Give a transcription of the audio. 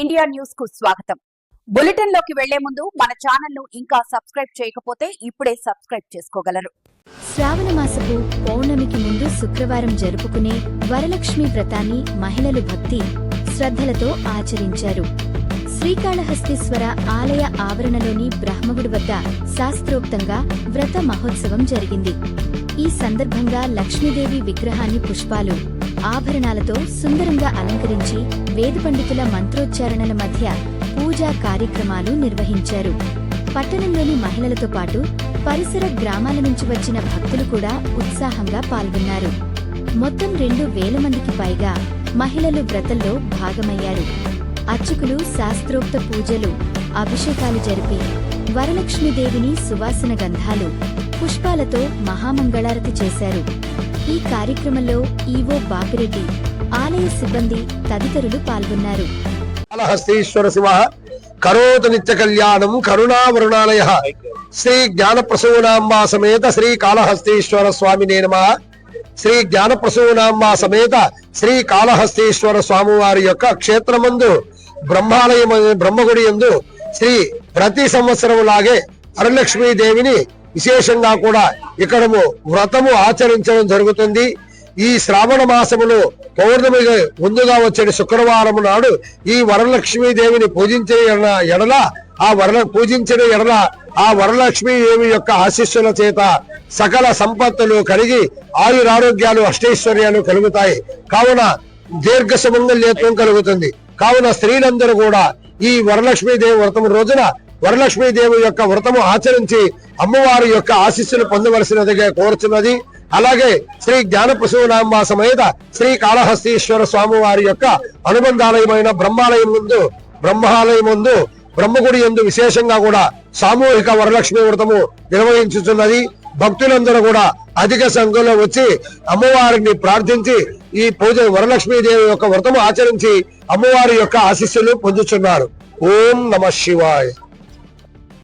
India న్యూస్కు స్వాగతం. బులెటిన్లోకి వెళ్ళే ముందు మన ఛానల్ను ఇంకా సబ్స్క్రైబ్ చేయకపోతే ఇప్పుడే సబ్స్క్రైబ్ చేసుకోగలరు. శ్రావణ మాసపు పౌర్ణమికి ముందు శుక్రవారం జరుపుకునే వరలక్ష్మి వ్రతాన్ని మహిళలు భక్తి శ్రద్ధలతో ఆచరించారు. శ్రీకాళహస్తీశ్వర ఆలయ ఆవరణలోని బ్రహ్మగుడి వద్ద శాస్త్రోక్తంగా వ్రత మహోత్సవం జరిగింది. ఈ సందర్భంగా లక్ష్మీదేవి విగ్రహాన్ని పుష్పాలు ఆభరణాలతో సుందరంగా అలంకరించి వేద పండితుల మంత్రోచ్చారణల మధ్య పూజా కార్యక్రమాలు నిర్వహించారు. పట్టణంలోని మహిళలతో పాటు పరిసర గ్రామాల నుంచి వచ్చిన భక్తులు కూడా ఉత్సాహంగా పాల్గొన్నారు. మొత్తం రెండు వేల మందికి పైగా మహిళలు వ్రతంలో భాగమయ్యారు. అర్చకులు శాస్త్రోక్త పూజలు అభిషేకాలు జరిపి వరలక్ష్మీదేవిని సువాసన గంధాలు పుష్పాలతో మహామంగళారతి చేశారు. ఈ కార్యక్రమంలో ఈవో బాపిరెడ్డి ఆలయ సిబ్బంది తదితరులు పాల్గొన్నారు. కాళహస్తీశ్వర శివ కరోత నిత్య కళ్యాణం కరుణావరుణాలయ. శ్రీ జ్ఞాన ప్రసూనాంబా సమేత శ్రీ కాళహస్తీశ్వర స్వామి నేనమ శ్రీ జ్ఞాన ప్రసూనాంబా సమేత శ్రీ కాళహస్తీశ్వర స్వామి వారి యొక్క క్షేత్రమందు బ్రహ్మాలయం బ్రహ్మగుడి ఎందు శ్రీ ప్రతి సంవత్సరం లాగే వరలక్ష్మీదేవిని విశేషంగా కూడా ఇక్కడము వ్రతము ఆచరించడం జరుగుతుంది. ఈ శ్రావణ మాసములో పౌర్ణమి ముందుగా వచ్చే శుక్రవారం నాడు ఈ వరలక్ష్మీ దేవిని పూజించే ఎడల- ఎడల ఆ వరల పూజించిన ఎడల ఆ వరలక్ష్మీ దేవి యొక్క ఆశీస్సుల చేత సకల సంపత్తులు కలిగి ఆయురారోగ్యాలు అష్టైశ్వర్యాలు కలుగుతాయి. కావున దీర్ఘ సుమంగళ్యత్వం కలుగుతుంది. కావున స్త్రీలందరూ కూడా ఈ వరలక్ష్మీ దేవి వ్రతం రోజున వరలక్ష్మీదేవి యొక్క వ్రతము ఆచరించి అమ్మవారి యొక్క ఆశీస్సులు పొందవలసినదిగా కోరుచున్నది అలాగే శ్రీ జ్ఞాన ప్రసూనాంబ సమేత శ్రీ కాళహస్తీశ్వర స్వామి వారి యొక్క అనుబంధాలయమైన బ్రహ్మాలయం ముందు బ్రహ్మాలయం ముందు బ్రహ్మగుడి ఎందు విశేషంగా కూడా సామూహిక వరలక్ష్మి వ్రతము నిర్వహించుతున్నది. భక్తులందరూ కూడా అధిక సంఖ్యలో వచ్చి అమ్మవారిని ప్రార్థించి ఈ పూజ వరలక్ష్మీదేవి యొక్క వ్రతము ఆచరించి అమ్మవారి యొక్క ఆశీస్సులు పొందుతున్నారు ఓం నమ శివాయ.